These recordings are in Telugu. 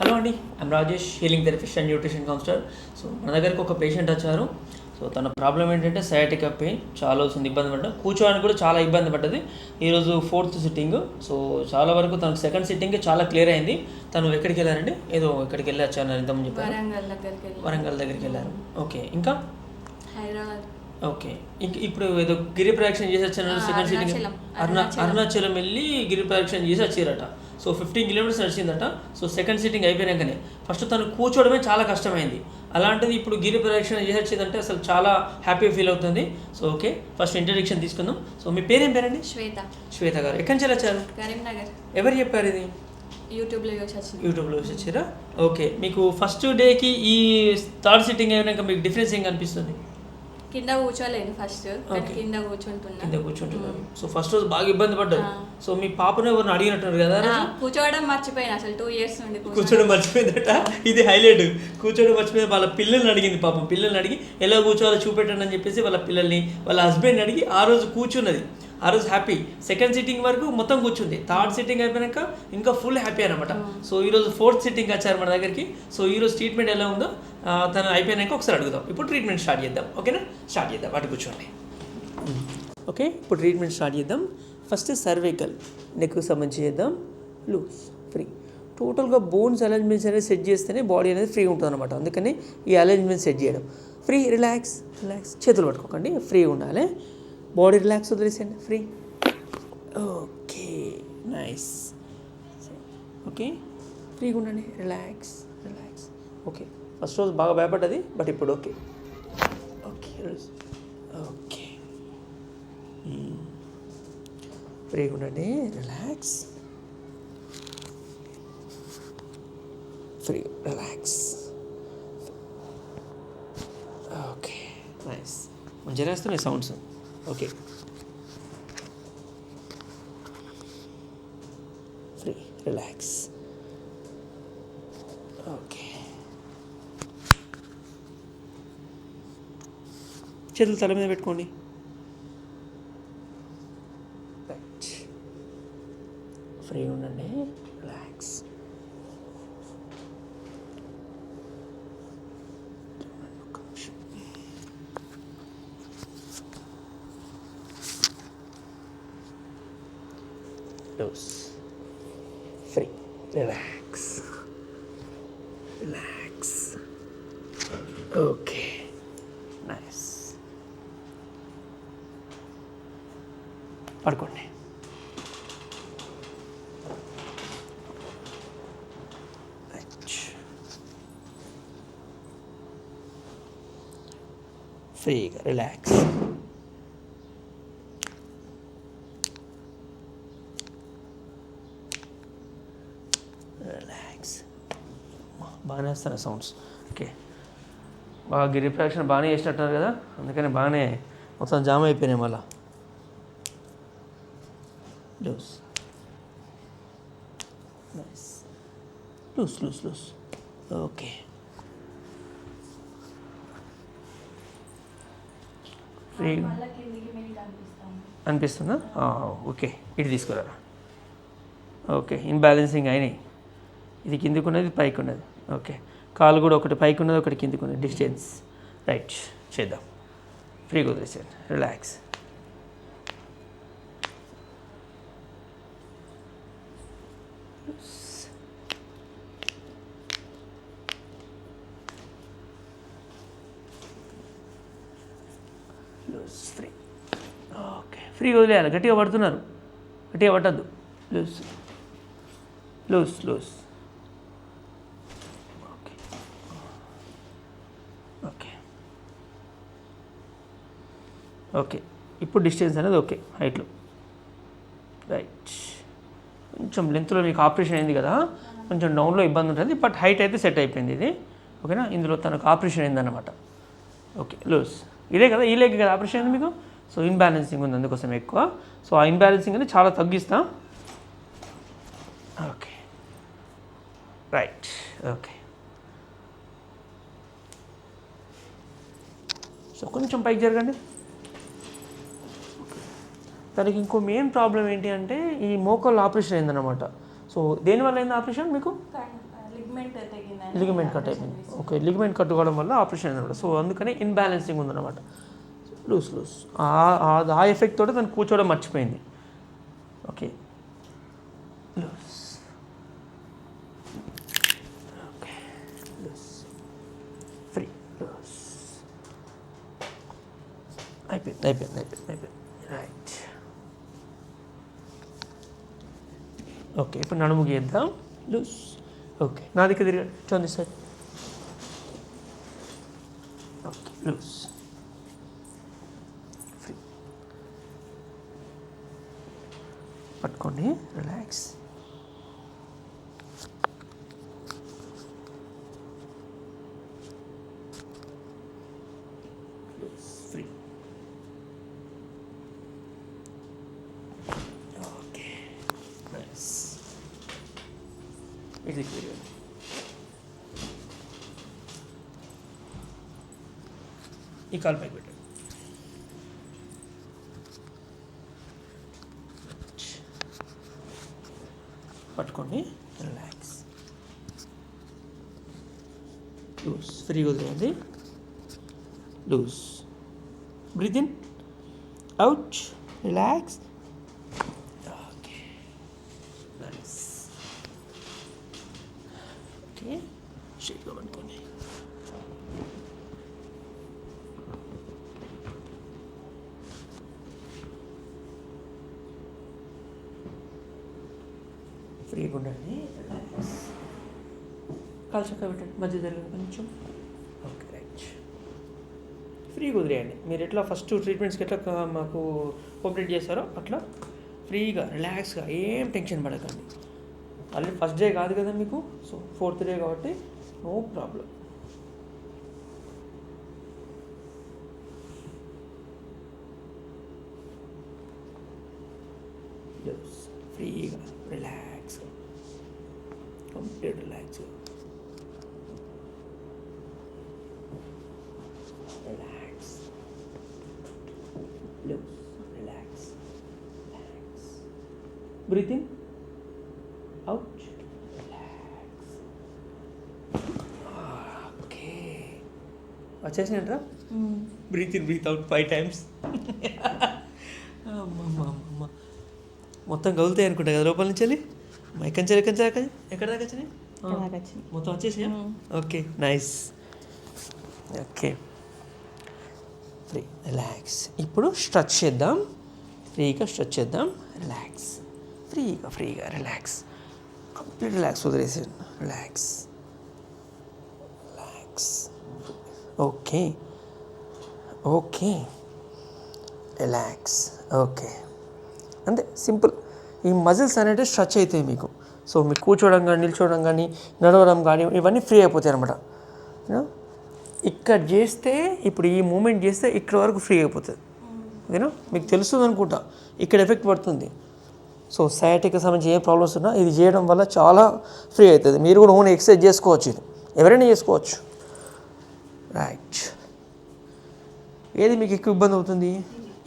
హలో అండి I'm Rajesh healing therapist and nutrition counsellor. So మన దగ్గరికి ఒక పేషెంట్ వచ్చారు. సో తన ప్రాబ్లం ఏంటంటే సయాటికా పెయిన్ చాలా వస్తుంది ఇబ్బంది పడ్డా కూర్చోడానికి కూడా చాలా ఇబ్బంది పడ్డది. ఈరోజు ఫోర్త్ సిట్టింగ్ సో చాలా వరకు తనకు సెకండ్ సిట్టింగ్ చాలా క్లియర్ అయింది. తను ఎక్కడికి వెళ్ళారండి? ఏదో ఎక్కడికి వెళ్ళి వచ్చాను ఇంతకుముందు చెప్పారు. వరంగల్ దగ్గరికి వెళ్ళారు. ఓకే ఇంకా? హైదరాబాద్. ఓకే ఇంక ఇప్పుడు ఏదో గిరి ప్రదక్షిణ చేసి వచ్చాను సెకండ్ సిట్టింగ్ అరుణాచలం. అరుణా అరుణాచలం. అరుణాచలం వెళ్ళి గిరి ప్రదక్షిణ చేసి వచ్చారట. సో ఫిఫ్టీన్ కిలోమీటర్స్ నడిచిందట. సో సెకండ్ సిట్టింగ్ అయిపోయాకనే ఫస్ట్ తను కూర్చోవడమే చాలా కష్టమైంది. అలాంటిది ఇప్పుడు గిరి ప్రదక్షిణ చేసి వచ్చిందంటే అసలు చాలా హ్యాపీ ఫీల్ అవుతుంది. సో ఓకే ఫస్ట్ ఇంట్రడక్షన్ తీసుకుందాం. సో మీ పేరేం పేరండి? శ్వేత. శ్వేత గారు. ఎక్కడి నుంచి వచ్చారు? కరీంనగర్. ఎవరు చెప్పారు ఇది? యూట్యూబ్లో చూసి యూట్యూబ్లో చూసి వచ్చారా ఓకే మీకు ఫస్ట్ డేకి ఈ థర్డ్ సిట్టింగ్ అయినాక మీకు డిఫరెన్స్ ఏం కనిపిస్తుంది? కింద కూర్చోలేను ఫస్ట్. కింద కూర్చుంటున్నా. కింద కూర్చుంటున్నారు సో ఫస్ట్ రోజు బాగా ఇబ్బంది పడ్డారు. సో మీ పాపను ఎవరిని అడిగినట్టున్నారు కదా కూర్చోవడం మర్చిపోయాను. అసలు టూ ఇయర్స్ నుండి కూర్చో- కూర్చోడం మర్చిపోయిందట? ఇది హైలైట్. కూర్చోడం మర్చిపోయింది. వాళ్ళ పిల్లల్ని అడిగింది పాపం. పిల్లల్ని అడిగి ఎలా కూర్చోవాలో చూపెట్టండి అని చెప్పేసి వాళ్ళ పిల్లల్ని వాళ్ళ హస్బెండ్ అడిగి ఆ రోజు కూర్చున్నది. ఆ రోజు హ్యాపీ సెకండ్ సిట్టింగ్ వరకు మొత్తం కూర్చుంది. థర్డ్ సిట్టింగ్ అయిపోయాక ఇంకా ఫుల్ హ్యాపీ అనమాట సో ఈరోజు ఫోర్త్ సిట్టింగ్ వచ్చారు మన దగ్గరికి. సో ఈరోజు ట్రీట్మెంట్ ఎలా ఉందో తను అయిపోయినాక ఒకసారి అడుగుదాం. ఇప్పుడు ట్రీట్మెంట్ స్టార్ట్ చేద్దాం. ఓకేనా స్టార్ట్ చేద్దాం. అటు కూర్చోండి. ఓకే ఇప్పుడు ట్రీట్మెంట్ స్టార్ట్ చేద్దాం. ఫస్ట్ సర్వైకల్ నెక్కు సంబంధించి చేద్దాం. లూస్ ఫ్రీ టోటల్గా బోన్స్ అరేంజ్మెంట్స్ అనేది సెట్ చేస్తేనే బాడీ అనేది ఫ్రీ ఉంటుంది అనమాట అందుకని ఈ అరేంజ్మెంట్ సెట్ చేయడం. ఫ్రీ రిలాక్స్ రిలాక్స్ చేతులు పట్టుకోకండి. ఫ్రీ ఉండాలి. బాడీ రిలాక్స్ వదిలేసేయండి ఫ్రీ ఓకే నైస్ ఓకే ఫ్రీగా ఉండండి. రిలాక్స్ రిలాక్స్ ఓకే ఫస్ట్ రోజు బాగా భయపడ్డది బట్ ఇప్పుడు ఓకే ఓకే ఓకే ఫ్రీగా ఉండండి. Relax free relax okay nice మంచిగా వేస్తున్నాయి sounds okay. Free relax okay. చేతులు తల మీద పెట్టుకోండి. ఫ్రీ ఉండండి. Relax Relax. Okay. Nice. పడుకోండి ఫ్రీగా రిలాక్స్ రిలాక్స్ బాగానే సౌండ్స్ ఓకే. బాగా గిరి ప్రదక్షిణ బాగానే చేసినట్టున్నారు కదా? అందుకని బాగానే మొత్తం జామ్ అయిపోయినాయి మళ్ళా. Loose loose loose loose okay. అనిపిస్తుందా? ఓకే. ఇటు తీసుకురా ఓకే. ఇన్బ్యాలెన్సింగ్ అయినాయి. ఇది కిందికి ఉన్నది పైకి ఉన్నది ఓకే. కాలు కూడా ఒకటి పైకి ఉన్నది ఒకటి కిందికి ఉన్నది. డిస్టెన్స్ రైట్ చేద్దాం. ఫ్రీగా వదిలేసాను రిలాక్స్ లూస్ ఫ్రీ ఓకే ఫ్రీగా వదిలేయాలి గట్టిగా పడుతున్నారు. గట్టిగా పట్టద్దు. Loose loose loose okay okay okay. ఇప్పుడు డిస్టెన్స్ అనేది ఓకే హైట్లో రైట్ కొంచెం లెంత్లో మీకు ఆపరేషన్ అయింది కదా కొంచెం డౌన్లో ఇబ్బంది ఉంటుంది బట్ హైట్ అయితే సెట్ అయిపోయింది ఇది. ఓకేనా ఇందులో తనకు ఆపరేషన్ అయిందన్నమాట. ఓకే లూస్ ఇదే కదా ఈ లెగ్ కదా ఆపరేషన్ అయింది మీకు? సో ఇన్బ్యాలెన్సింగ్ ఉంది అందుకోసం ఎక్కువ. సో ఆ ఇన్బ్యాలెన్సింగ్ అనేది చాలా తగ్గిస్తాం. ఓకే రైట్ ఓకే సో కొంచెం పైకి జరగండి. తనకి ఇంకో మెయిన్ ప్రాబ్లం ఏంటి అంటే ఈ మోకాళ్ళు ఆపరేషన్ అయిందన్నమాట. సో దేనివల్ల అయింది ఆపరేషన్ మీకు? లిగ్మెంట్ కట్ అయిపోయింది. ఓకే లిగమెంట్ కట్ కావడం వల్ల ఆపరేషన్ అయింది సో అందుకని ఇన్బ్యాలెన్సింగ్ ఉందన్నమాట. లూస్ లూస్ ఆ ఎఫెక్ట్ తోటి తను కూర్చోవడం మర్చిపోయింది. Okay loose okay loose free loose అయిపోయింది అయిపోయింది అయిపోయింది అయిపోయింది రైట్ ఓకే ఇప్పుడు నడుము గీద్దాం లూస్ ఓకే నా దగ్గర తిరిగి చూడండి సార్ ఓకే లూస్ ఫ్రీ పట్టుకోండి రిలాక్స్ ఫ్రీ ఓకే నైస్ ఇది క్లియర్ ఈ కాలు పైకి పెట్టండి పట్టుకోండి రిలాక్స్ లూస్ ఫ్రీగా వదిలేయండి loose breathe in out relax okay nice okay షేక్గా పట్టుకోండి ఫ్రీగా ఉండండి కాలు పెట్టండి. మధ్య జరిగింది కొంచెం. Okay right. ఫ్రీ కుదిరేయండి మీరు ఎట్లా ఫస్ట్ ట్రీట్మెంట్స్కి ఎట్లా మాకు కోఆపరేట్ చేస్తారో అట్లా ఫ్రీగా రిలాక్స్గా ఏం టెన్షన్ పడకండి. ఆల్రెడీ ఫస్ట్ డే కాదు కదా మీకు సో ఫోర్త్ డే కాబట్టి నో ప్రాబ్లం ఫ్రీగా రిలాక్స్గా కంప్లీట్ రిలాక్స్గా relax relax relax breathe in out relax okay వచ్చేసినట్రా? Breathe in breathe out five times మొత్తం కలుగుతాయి అనుకుంటా కదా లోపల నుంచి వెళ్ళి? ఎక్కడి నుంచి ఎక్కడి నుంచి దాకా ఎక్కడ దాకా వచ్చినాయి. మొత్తం వచ్చేసినాయా మ్మ్. Okay nice okay free relax ఇప్పుడు స్ట్రెచ్ చేద్దాం ఫ్రీగా స్ట్రెచ్ చేద్దాం రిలాక్స్ ఫ్రీగా ఫ్రీగా రిలాక్స్ కంప్లీట్ రిలాక్స్ వదిలేసి relax relax okay okay relax okay అంతే సింపుల్ ఈ మజిల్స్ అనేవి స్ట్రెచ్ అవుతాయి మీకు. సో మీకు కూర్చోవడం కానీ నిల్చోవడం కానీ నడవడం కానీ ఇవన్నీ ఫ్రీ అయిపోతాయి అనమాట ఇక్కడ చేస్తే ఇప్పుడు ఈ మూమెంట్ చేస్తే ఇక్కడ వరకు ఫ్రీ అయిపోతుంది ఓకేనా మీకు తెలుస్తుంది అనుకుంటా. ఇక్కడ ఎఫెక్ట్ పడుతుంది. సో సయాటిక్ సంబంధించి ఏ ప్రాబ్లమ్స్ ఉన్నా ఇది చేయడం వల్ల చాలా ఫ్రీ అవుతుంది. మీరు కూడా ఓన్ ఎక్సర్సైజ్ చేసుకోవచ్చు ఇది. ఎవరైనా చేసుకోవచ్చు. రైట్ ఏది మీకు ఎక్కువ ఇబ్బంది అవుతుంది?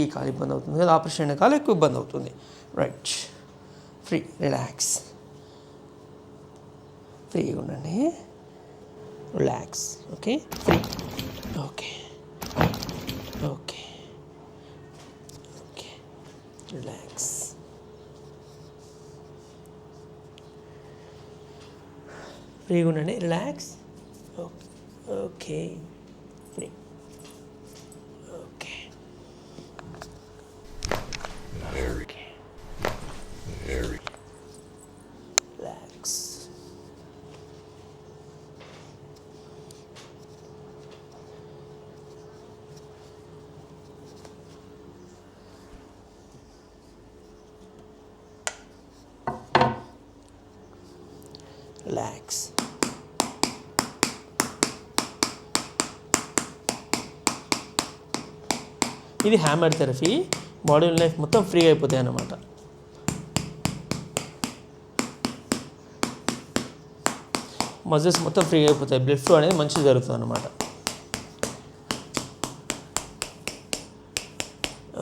ఈ కాలు ఇబ్బంది అవుతుంది. కదా ఆపరేషన్ అయిన కాలు ఎక్కువ ఇబ్బంది అవుతుంది. రైట్ ఫ్రీ రిలాక్స్ ఫ్రీగా ఉండండి relax okay free okay okay okay relax ఫ్రీగా ఉండండి relax okay free okay Very, okay very. Relax relax ఇది హ్యామర్ థెరపీ బాడీ లైఫ్ మొత్తం ఫ్రీ అయిపోతాయి అన్నమాట. మజిల్స్ మొత్తం ఫ్రీ అయిపోతాయి. బ్లడ్ ఫ్లో అనేది మంచిగా జరుగుతుంది అనమాట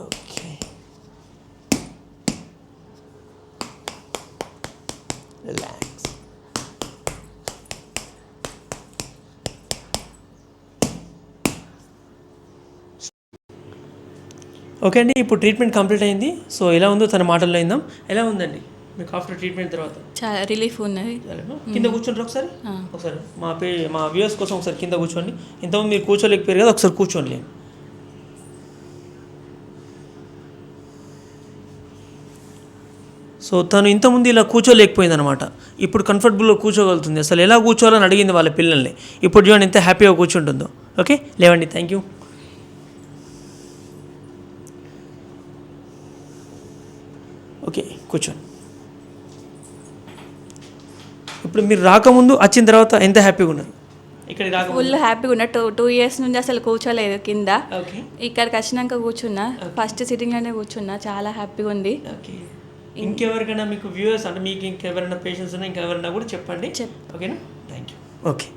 ఓకే రిలాక్స్ ఓకే అండి ఇప్పుడు ట్రీట్మెంట్ కంప్లీట్ అయింది. సో ఎలా ఉందో తన మాటల్లో అయిందాం ఎలా ఉందండి? మీకు ఆఫ్టర్ ట్రీట్మెంట్ తర్వాత? చాలా రిలీఫ్ ఉన్నది? కింద కూర్చోండి ఒకసారి. ఒకసారి. మా పే మా వ్యూవర్స్ కోసం ఒకసారి కింద కూర్చోండి. ఇంతకుముందు మీరు కూర్చోలేకపోయారు కదా ఒకసారి కూర్చోండి. సో తను ఇంతకుముందు ఇలా కూర్చోలేకపోయింది అనమాట ఇప్పుడు కంఫర్టబుల్గా కూర్చోగలుగుతుంది. అసలు ఎలా కూర్చోవాలని అడిగింది వాళ్ళ పిల్లల్ని. ఇప్పుడు చూడండి ఎంత హ్యాపీగా కూర్చుంటుందో. ఓకే? లేవండి థ్యాంక్ యూ ఓకే కూర్చోండి ఇప్పుడు మీరు రాకముందు వచ్చిన తర్వాత ఎంత హ్యాపీగా ఉన్నారు? రాకముందు. ఫుల్ హ్యాపీగా ఉన్న టూ టూ ఇయర్స్ నుంచి అసలు కూర్చోలేదు కింద. ఓకే. ఇక్కడికి వచ్చినాక కూర్చున్నా ఫస్ట్ సిట్టింగ్లోనే కూర్చున్నా చాలా హ్యాపీగా ఉంది. ఓకే. ఇంకెవరికైనా మీకు వ్యూవర్స్ అంటే మీకు ఇంకెవరైనా పేషెంట్స్ ఉన్నా ఇంకెవరైనా కూడా చెప్పండి. చెప్. ఓకేనా? Thank you okay.